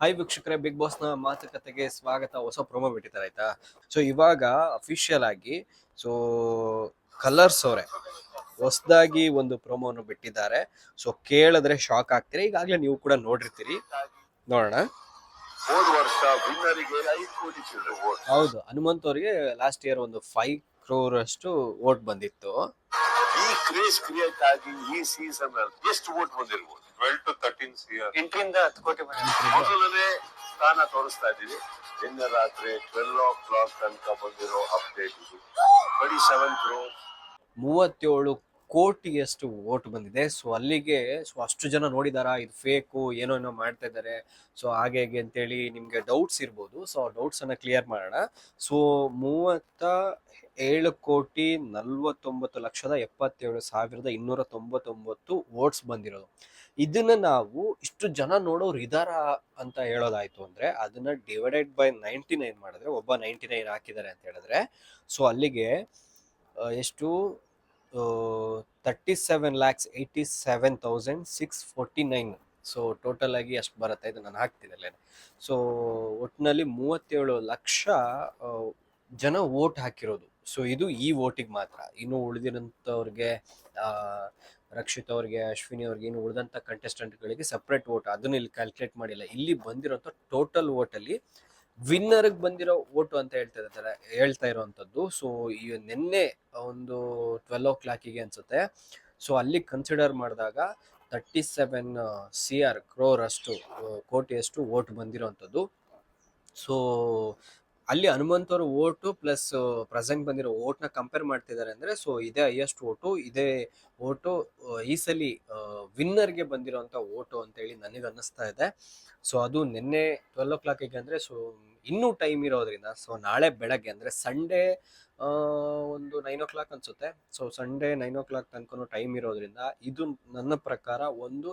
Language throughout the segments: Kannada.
ಹಾಯ್ ವೀಕ್ಷಕರೇ ಬಿಗ್ ಬಾಸ್ನ ಮಾತುಕತೆಗೆ ಸ್ವಾಗತ. ಹೊಸ ಪ್ರೊಮೋ ಬಿಟ್ಟಿದ್ದಾರೆ ಆಯ್ತಾ? ಸೊ ಇವಾಗ ಅಫಿಷಿಯಲ್ ಆಗಿ ಸೊ ಕಲರ್ಸ್ ಅವರೇ ಹೊಸದಾಗಿ ಒಂದು ಪ್ರೊಮೋನು ಬಿಟ್ಟಿದ್ದಾರೆ. ಸೊ ಕೇಳಿದ್ರೆ ಶಾಕ್ ಆಗ್ತೀರಿ ಈಗಾಗಲೇ ನೀವು ಕೂಡ ನೋಡಿರ್ತೀರಿ. ನೋಡೋಣ. ಹೋದ ಹನುಮಂತ್ ಅವರಿಗೆ ಲಾಸ್ಟ್ ಇಯರ್ ಒಂದು ಫೈವ್ ಕ್ರೋರ್ ಅಷ್ಟು ವೋಟ್ ಬಂದಿತ್ತು. ಈ ಕ್ರೇಜ್ ಕ್ರಿಯೇಟ್ ಆಗಿ ಈ ಸೀಸನ್ ಎಷ್ಟು ವೋಟ್ ಬಂದಿರ್ಬೋದು? Twelve to thirteen C R ಎಂಟರಿಂದ ಹತ್ತು ಕೋಟಿ ಮೊದಲನೇ ಸ್ಥಾನ ತೋರಿಸ್ತಾ ಇದ್ದೀವಿ. ನಿನ್ನೆ ರಾತ್ರಿ ಟ್ವೆಲ್ ಓ ಕ್ಲಾಕ್ ತನಕ ಬಂದಿರೋ ಅಪ್ಡೇಟ್ ಇದು. ಟ್ವೆಂಟಿ ಸೆವೆನ್ ಕ್ರೋರ್ ಮೂವತ್ತೇಳು ಕೋಟಿಯಷ್ಟು ಓಟ್ ಬಂದಿದೆ. ಸೊ, ಅಲ್ಲಿಗೆ, ಸೊ, ಅಷ್ಟು ಜನ ನೋಡಿದಾರಾ? ಇದು ಫೇಕು, ಏನೋ ಏನೋ ಮಾಡ್ತಾ ಇದ್ದಾರೆ ಸೊ, ಹಾಗೆ ಹೇಗೆ ಅಂತೇಳಿ ನಿಮಗೆ ಡೌಟ್ಸ್ ಇರ್ಬೋದು. ಸೊ, ಆ ಡೌಟ್ಸ್ ಅನ್ನ ಕ್ಲಿಯರ್ ಮಾಡೋಣ. ಸೊ, ಮೂವತ್ತ ಏಳು ಕೋಟಿ ನಲ್ವತ್ತೊಂಬತ್ತು ಲಕ್ಷದ ಎಪ್ಪತ್ತೇಳು ಸಾವಿರದ ಇನ್ನೂರ ತೊಂಬತ್ತೊಂಬತ್ತು ವೋಟ್ಸ್ ಬಂದಿರೋದು. ಇದನ್ನ ನಾವು ಇಷ್ಟು ಜನ ನೋಡೋರು ಇದಾರ ಅಂತ ಹೇಳೋದಾಯ್ತು ಅಂದ್ರೆ, ಅದನ್ನ ಡಿವೈಡೆಡ್ ಬೈ ನೈಂಟಿ ನೈನ್ ಮಾಡಿದ್ರೆ, ಒಬ್ಬ ನೈಂಟಿ ನೈನ್ ಹಾಕಿದ್ದಾರೆ ಅಂತ ಹೇಳಿದ್ರೆ, ಸೊ, ಅಲ್ಲಿಗೆ ಎಷ್ಟು thirty seven lakhs eighty seven thousand six forty nine so total ಆಗಿ ಅಷ್ಟು ಬರುತ್ತೆ ಇದು, ನಾನು ಹಾಕ್ತೀನಿ ಸೊ ಒಟ್ಟಿನಲ್ಲಿ ಮೂವತ್ತೇಳು ಲಕ್ಷ ಜನ ವೋಟ್ ಹಾಕಿರೋದು. ಸೊ ಇದು ಈ ವೋಟಿಗೆ ಮಾತ್ರ. ಇನ್ನು ಉಳಿದಿರೋಂಥವ್ರಿಗೆ ರಕ್ಷಿತ್ ಅವ್ರಿಗೆ, ಅಶ್ವಿನಿ ಅವ್ರಿಗೆ ಇನ್ನು ಉಳಿದಂಥ ಕಂಟೆಸ್ಟೆಂಟ್ಗಳಿಗೆ ಸಪ್ರೇಟ್ ವೋಟ್ ಅದನ್ನ ಇಲ್ಲಿ ಕ್ಯಾಲ್ಕುಲೇಟ್ ಮಾಡಿಲ್ಲ. ಇಲ್ಲಿ ಬಂದಿರೋಂಥ ಟೋಟಲ್ ವೋಟಲ್ಲಿ ವಿನ್ನರ್ಗೆ ಬಂದಿರೋ ಓಟು ಅಂತ ಹೇಳ್ತಾ ಇರ್ತಾರೆ ಹೇಳ್ತಾ ಇರುವಂತದ್ದು ಸೊ ಈ ನಿನ್ನೆ ಒಂದು ಟ್ವೆಲ್ ಓ ಕ್ಲಾಕಿಗೆ ಅನ್ಸುತ್ತೆ. ಸೊ ಅಲ್ಲಿ ಕನ್ಸಿಡರ್ ಮಾಡಿದಾಗ thirty seven C R crore ಅಷ್ಟು ಆ, ಕೋಟಿಯಷ್ಟು ಓಟ್ ಬಂದಿರೋವಂಥದ್ದು. ಸೊ ಅಲ್ಲಿ ಹನುಮಂತ್ ಅವ್ರ ಓಟು ಪ್ಲಸ್ ಪ್ರೆಸೆಂಟ್ ಬಂದಿರೋ ಓಟ್ನ ಕಂಪೇರ್ ಮಾಡ್ತಿದ್ದಾರೆ ಅಂದ್ರೆ, ಸೊ ಇದೇ ಹೈಯೆಸ್ಟ್ ಓಟು, ಇದೇ ಓಟು ಈ ಸಲಿ ವಿನ್ನರ್ಗೆ ಬಂದಿರೋಂಥ ಓಟು ಅಂತೇಳಿ ನನಗೆ ಅನ್ನಿಸ್ತಾ ಇದೆ. ಸೊ ಅದು ನಿನ್ನೆ ಟ್ವೆಲ್ ಓ ಕ್ಲಾಕಿಗೆ ಅಂದರೆ, ಸೊ ಇನ್ನೂ ಟೈಮ್ ಇರೋದ್ರಿಂದ, ಸೊ ನಾಳೆ ಬೆಳಗ್ಗೆ ಅಂದರೆ ಸಂಡೇ ಒಂದು ನೈನ್ ಓ ಕ್ಲಾಕ್ ಅನ್ಸುತ್ತೆ. So Sunday nine o'clock ತನಕ ಟೈಮ್ ಇರೋದ್ರಿಂದ ಇದು ನನ್ನ ಪ್ರಕಾರ ಒಂದು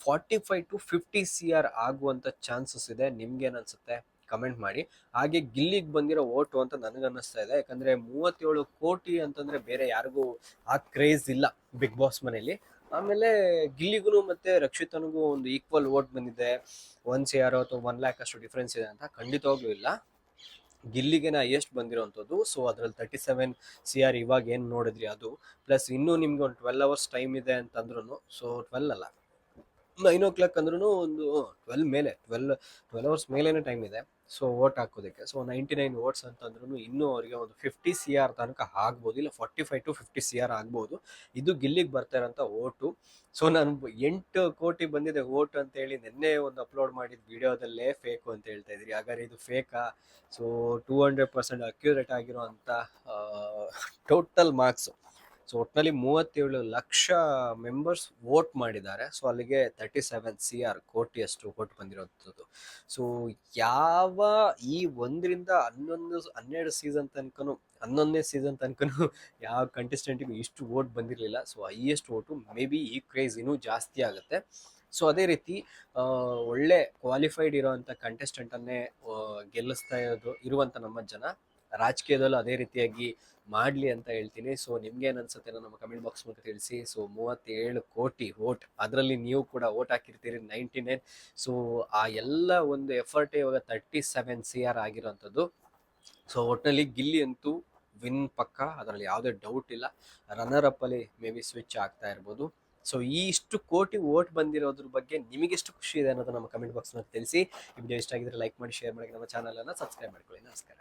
forty five to fifty C R ಆಗುವಂಥ ಚಾನ್ಸಸ್ ಇದೆ. ನಿಮ್ಗೇನು ಅನ್ಸುತ್ತೆ? ಕಮೆಂಟ್ ಮಾಡಿ. ಹಾಗೆ ಗಿಲ್ಲಿಗೆ ಬಂದಿರೋ ಓಟು ಅಂತ ನನಗೆ ಅನ್ನಿಸ್ತಾ ಇದೆ. ಯಾಕಂದ್ರೆ ಮೂವತ್ತೇಳು ಕೋಟಿ ಅಂತಂದ್ರೆ ಬೇರೆ ಯಾರಿಗೂ ಆ ಕ್ರೇಜ್ ಇಲ್ಲ ಬಿಗ್ ಬಾಸ್ ಮನೇಲಿ ಆಮೇಲೆ ಗಿಲ್ಲಿಗೂ ಮತ್ತೆ ರಕ್ಷಿತನಿಗೂ ಒಂದು ಈಕ್ವಲ್ ವೋಟ್ ಬಂದಿದೆ. ಒನ್ ಸಿ ಆರ್ ಅಥವಾ ಒನ್ ಲ್ಯಾಕ್ ಅಷ್ಟು ಡಿಫ್ರೆನ್ಸ್ ಇದೆ ಅಂತ ಖಂಡಿತವಾಗ್ಲೂ ಇಲ್ಲ. ಗಿಲ್ಲಿಗೆ ನಾ ಎಷ್ಟು ಬಂದಿರೋವಂಥದ್ದು ಸೊ ಅದ್ರಲ್ಲಿ ತರ್ಟಿ ಸೆವೆನ್ ಸಿ ಆರ್ ಇವಾಗ ಏನು ನೋಡಿದ್ರಿ ಅದು? ಪ್ಲಸ್ ಇನ್ನೂ ನಿಮಗೆ ಒಂದು ಟ್ವೆಲ್ ಅವರ್ಸ್ ಟೈಮ್ ಇದೆ ಅಂತಂದ್ರೂ ಸೊ ಟ್ವೆಲ್ ಅಲ್ಲ. ನೈನ್ ಓ ಕ್ಲಾಕ್ ಅಂದ್ರೂ ಒಂದು ಟ್ವೆಲ್ ಮೇಲೆ ಟ್ವೆಲ್ ಟ್ವೆಲ್ ಅವರ್ಸ್ ಮೇಲೇ ಟೈಮ್ ಇದೆ. ಸೊ ವೋಟ್ ಹಾಕೋದಕ್ಕೆ. ಸೊ ನೈಂಟಿ ನೈನ್ ವೋಟ್ಸ್ ಅಂತಂದ್ರೂ ಇನ್ನೂ ಅವರಿಗೆ ಒಂದು ಫಿಫ್ಟಿ ಸಿ ಆರ್ ತನಕ ಆಗ್ಬೋದು, ಇಲ್ಲ forty five to fifty C R ಆಗ್ಬೋದು. ಇದು ಗಿಲ್ಲಿಗೆ ಬರ್ತಾ ಇರೋಂಥ ಓಟು ಸೊ ನಾನು ಎಂಟು ಕೋಟಿ ಬಂದಿದೆ ಓಟ್ ಅಂತ ಹೇಳಿ ನಿನ್ನೆ ಒಂದು ಅಪ್ಲೋಡ್ ಮಾಡಿದ ವಿಡಿಯೋದಲ್ಲೇ ಫೇಕು ಅಂತ ಹೇಳ್ತಾ ಇದ್ರಿ. ಹಾಗಾದ್ರೆ ಇದು ಫೇಕಾ? So two hundred percent accurate ಆಗಿರುವಂಥ ಟೋಟಲ್ ಮಾರ್ಕ್ಸ್. ಸೊ ಒಟ್ಟಿನಲ್ಲಿ ಮೂವತ್ತೇಳು ಲಕ್ಷ ಮೆಂಬರ್ಸ್ ವೋಟ್ ಮಾಡಿದ್ದಾರೆ. ಸೊ ಅಲ್ಲಿಗೆ ತರ್ಟಿ ಸೆವೆನ್ ಸಿ ಆರ್ ಕೋಟಿಯಷ್ಟು ವೋಟ್ ಬಂದಿರೋಂಥದ್ದು. ಸೊ ಯಾವ ಈ ಒಂದರಿಂದ ಹನ್ನೊಂದು, ಹನ್ನೆರಡು ಸೀಸನ್ ತನಕನೂ, ಹನ್ನೊಂದನೇ ಸೀಸನ್ ತನಕನೂ ಯಾವ ಕಂಟೆಸ್ಟೆಂಟಿಗೂ ಇಷ್ಟು ವೋಟ್ ಬಂದಿರಲಿಲ್ಲ. So highest vote may be ಈ ಕ್ರೇಜ್ ಇನ್ನೂ ಜಾಸ್ತಿ ಆಗುತ್ತೆ. ಸೊ ಅದೇ ರೀತಿ ಒಳ್ಳೆ ಕ್ವಾಲಿಫೈಡ್ ಇರೋವಂಥ ಕಂಟೆಸ್ಟೆಂಟನ್ನೇ ಗೆಲ್ಲಿಸ್ತಾ ಇರೋದು, ಇರುವಂಥ ನಮ್ಮ ಜನ. ರಾಜಕೀಯದಲ್ಲೂ ಅದೇ ರೀತಿಯಾಗಿ ಮಾಡಲಿ ಅಂತ ಹೇಳ್ತೀನಿ. ಸೊ ನಿಮ್ಗೆ ಏನು ಅನ್ಸುತ್ತೆ ನಮ್ಮ ಕಮೆಂಟ್ ಬಾಕ್ಸ್ ಮೂಲಕ ತಿಳಿಸಿ. ಸೊ ಮೂವತ್ತೇಳು ಕೋಟಿ ವೋಟ್ ಅದರಲ್ಲಿ ನೀವು ಕೂಡ ವೋಟ್ ಹಾಕಿರ್ತೀರಿ ನೈಂಟಿ ನೈನ್ ಸೊ ಆ ಎಲ್ಲ ಒಂದು ಎಫರ್ಟ್ ಇವಾಗ ತರ್ಟಿ ಸೆವೆನ್ ಸಿ ಆರ್ ಆಗಿರೋಂಥದ್ದು. ಸೊ ಒಟ್ಟಿನಲ್ಲಿ ಗಿಲ್ಲಿ ಅಂತೂ ವಿನ್ ಪಕ್ಕ. ಅದರಲ್ಲಿ ಯಾವುದೇ ಡೌಟ್ ಇಲ್ಲ. ರನ್ನರ್ ಅಪ್ ಅಲ್ಲಿ ಮೇ ಬಿ ಸ್ವಿಚ್ ಆಗ್ತಾ ಇರ್ಬೋದು. ಸೊ ಈ ಇಷ್ಟು ಕೋಟಿ ವೋಟ್ ಬಂದಿರೋದ್ರ ಬಗ್ಗೆ ನಿಮಗೆ ಎಷ್ಟು ಖುಷಿ ಇದೆ ಅನ್ನೋದು ನಮ್ಮ ಕಮೆಂಟ್ ಬಾಕ್ಸ್ನಲ್ಲಿ ತಿಳಿಸಿ. ವಿಡಿಯೋ ಇಷ್ಟ ಆಗಿದ್ರೆ ಲೈಕ್ ಮಾಡಿ ಶೇರ್ ಮಾಡಿ, ನಮ್ಮ ಚಾನಲನ್ನು ಸಬ್ಸ್ಕ್ರೈಬ್ ಮಾಡ್ಕೊಳ್ಳಿ. ನಮಸ್ಕಾರ.